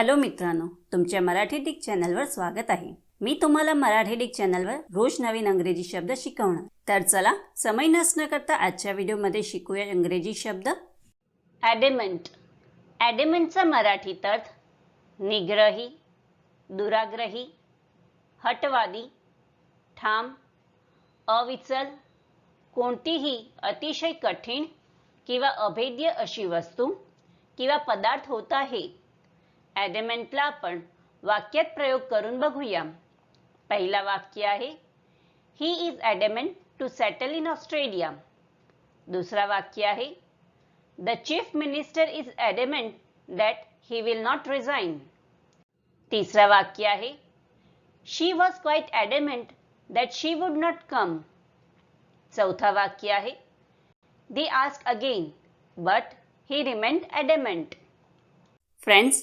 Hello मित्रांनो तुमच्या Marathi Dick चॅनलवर स्वागत आहे. मी तुम्हाला मराठी डिक चॅनलवर रोज नवीन अंग्रेजी शब्द शिकवणार. तर चला समय नसणं करता आजच्या व्हिडिओमध्ये शिकूया इंग्रजी शब्द. ॲडेमेंट ॲडेमेंटचा मराठीत अर्थ निग्रही दुराग्रही हटवादी ठाम अविचल कोणतीही अतिशय कठीण किंवा अभेद्य अशी वस्तू किंवा पदार्थ होत आहे. ॲडेमेंटला आपण वाक्यात प्रयोग करून बघूया. पहिला वाक्य आहे he is adamant to settle in Australia दुसरा वाक्य आहे the chief minister is adamant that he will not resign तिसरा वाक्य आहे she was quite adamant that she would not come चौथा वाक्य आहे they ask again but he remained adamant friends